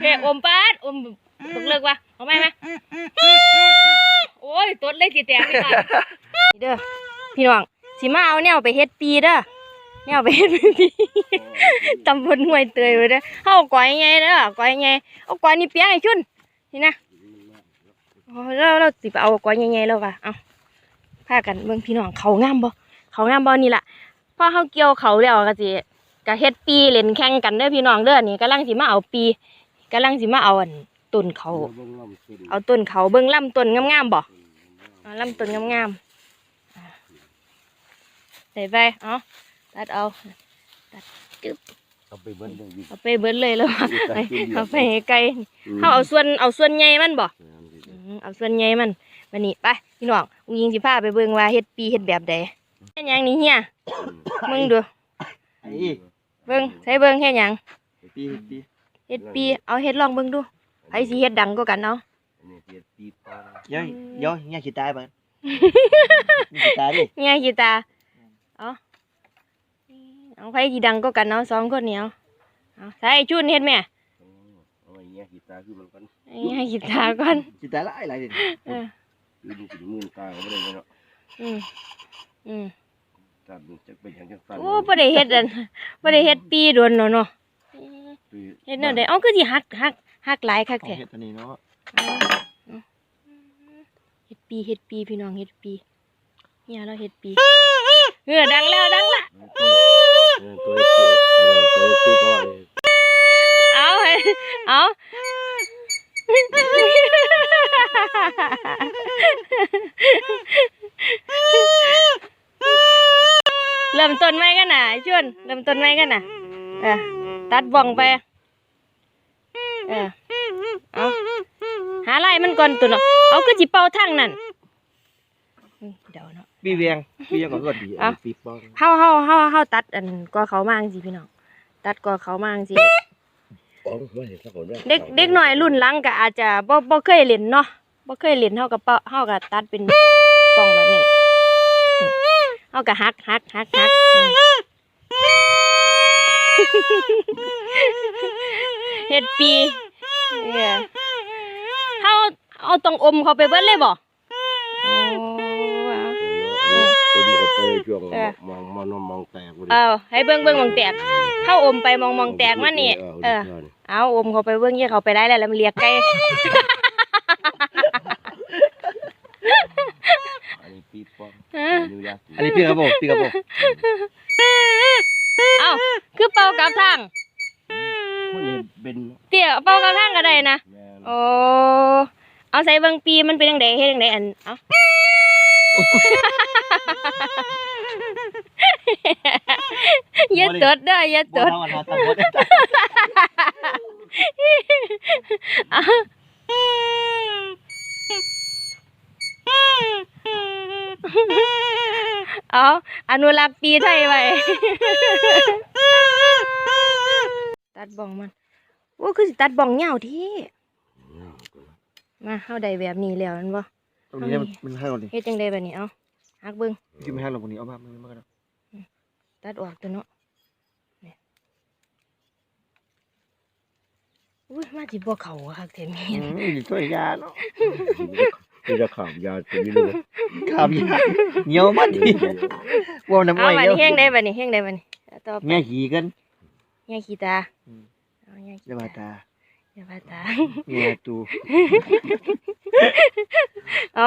เฮ้อมปาดอมตกเลิกวะเอาไหมไหมโอ้ยตดเลยสิแตกไม่ได้นี่เด้อพี่น้องสิมาเอาแนวไปเฮ็ดปีเด้อแนวไปเฮ็ดปีตำบลห้วยเตยไว้เด้อเฮาเอาก้อยไงเด้อก้อยไงเอาก้อยนี่เปียงให้ชุนนี่นะเราเราสิไปเอาก้อยใหญ่ๆแล้วว่ะเอาพากันเบิ่งพี่น้องเขางามบ่เขางามบ่นี่ล่ะพอเฮาเกี่ยวเขาแล้วก็สิ ก็เฮ็ดปีเล่นแข่งกันเด้อพี่น้องเด้อนี่กำลังสิมาเอาปีกำลังสิมาเอาอันต้นเขา เอาต้นเขาเบิ่งลำต้นงามๆบ่เอาลำต้นงามๆอ่าใส่ไปเอาตัดเอาเอาไปเบิ้ลได้ยินเอาไปเบิดเลยแล้วว่ะตัดไปทีเดียวเอาไปให้ไกลเขาเอาส่วนเอาส่วนใหญ่มันบ่อืมเอาส่วนใหญ่มันวันนี้ไปพี่น้องอุ้งยิงสิพาไปเบิ่งว่าเฮ็ดปีเฮ็ดแบบใดเฮ็ดหยังนี่เฮียมึงดูไอ้ เบิ่งใส่เบิ่งเฮ็ดหยังปีปีเฮ็ดปีเอาเฮ็ดลองเบิ่งดูไผสิเฮ็ดดังกว่ากันเอาอันนี้เปียปีปลาเดี๋ยวเดี๋ยวเนี่ยขี้ตายไปขี้ตายดิเฮียกีตาร์เอาเอาไผสิดังกว่ากันเอาสองคนนี้เอาเอาใส่ไอ้ชุนเฮ็ดแม่เอาไอ้เงี้ยกีตาคือมันกันไอ้ให้กีตาร์ก่อนขี้ตายละไอ้ไรดิเออคือดูถึงมือตาเขาไม่ได้เนาะอืมอืม ตัดจะเป็นอย่างจังสันโอ้บ่ได้เฮ็ดอันบ่ได้เฮ็ดปีโดนเนาะเนาะเฮ็ดแนวใดเอ้าคือสิหักหักหักหลายคักของแท้เห็ดตัวนี้เนาะเฮ็ดปีเฮ็ดปีพี่น้องเฮ็ดปีเนี่ยเราเฮ็ดปีเออดังแล้วดังละตัวปีตัวปีก็เอาให้เอา เริ่มต้นไหมกันน่ะไอ้ชวนเริ่มต้นไหมกันน่ะเออตัดบ้องไป เออเอาหาลายมันก่อนตัวเนาะเอาคือจิเป่าทางนั่นอืมเดี๋ยวเนาะปีเวียงปีเวียงก็เกิดดีอะปีปองเฮาเฮาเฮาเฮาตัดอันกอเขามาจังซี่พี่น้องตัดกอเขามาจังซี่อ๋อไม่เห็นสักคนด้วยเด็กเด็กน้อยรุ่นหลังก็อาจจะบ่บ่เคยเล่นเนาะบ่เคยเล่นเฮาก็เปาเฮาก็ตัดเป็นปองแบบนี้ เฮาก็หักหักหักหักอืมเฮ็ดปีเอ้อเฮาเอาต้องอมเข้าไปเบิดเลยบ่โอ้ว้าวผมก็ไปช่วงมองมองมองแตกเอาให้เบิ่งเบิ่งหมองแตกเฮาอมไปมองมองแตกมันนี่เออเอาอมเข้าไปเบิ่งเยี่ยเข้าไปได้แล้วแล้วมันเลียกไก่ อันนี้ปีปองฮะนิวยาอันนี้ปีกระโปงปีกระโปงเอาคือเป่ากลับทางคนนี้เป็นเตี่ยเป่ากลับทางก็ได้นะแม่โอ้เอาใส่เบิ่งปีมันเป็นจังไดเฮ็ดจังไดอันเอาอย่าตดเด้ออย่าตบ่ดเท่ากัน เท่าตำบลเอาอนุรักษ์ปีไทยไว้ตัดบ้องมันโอ้คือสิตัดบ้องยาวทีมาเฮาได้แบบนี้แล้วแมันบ่ตรงนี้มันมันให้เราดิเฮ็ดจังไดบัดนี้เอาหักเบิ่งที่ไม่ให้เราตรงนี้เอามามันมากันตัดออกตัวเนาะเนี่ยอุ้ยมาสิบ่เข้าคักแท้แม่อืนมตัวยาเนาะคือจะข่าวยาตัวนี้เลย ขามยาเหนียวมันดิว่าน้ำเอาอ้อยบัดเดียวนี้แห้งได้บัดนี้แห้งได้บัดนี้เอาต่อไปแง่ขี่กันแง่ขี้ตาอืมเอาแง่ขี้จะมาตาอย่าว่าตาแง่ตูเอา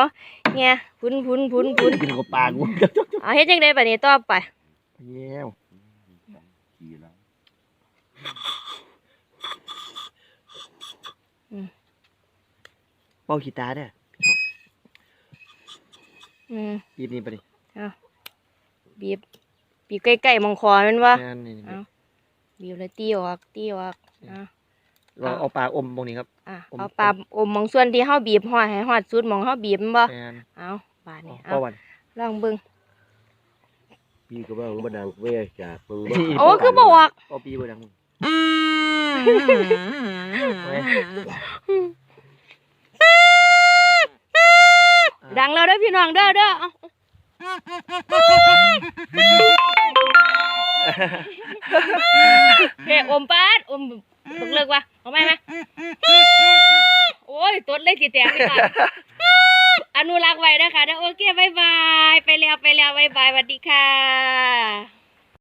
แง่พุนพุนพุนพุนกินกับปลากูเอาเฮ็ดจังไดบัดนี้ต่อไปแง่วขี่แล้วเป้าขี้ตาเนี่ย อืมปีบนี้ไปดิบีบ บีบใกล้ๆมองคอแมันบ่แง่นี่เอาบีบแล้วตีออกตีออกอะเราเอาปลาอมตรงนี้ครับ อะอม เอาปลาอมหมองส่วนที่เฮาบีบฮอดให้ฮอดสุดหมองเฮาบีบแม่นบ่แง่เอาบาดนี้ปเอาลาวันลองเบิ่งปีก็บ้างบ้านดังเว้ยจากมึงโอ้คือบ่ออกปลาปีบ่ดัง ดังแล้วเด้อพี่น้องเด้อเด้อเอาแม่อมป้าดอมตกเลิกวะเอาไหมไหมโอ้ยตดเลยสิแตกพี่ค่ะอนุรักษ์ไว้นะคะเด้อโอเคบายบายไปแล้วไปแล้วบายบายสวัสดี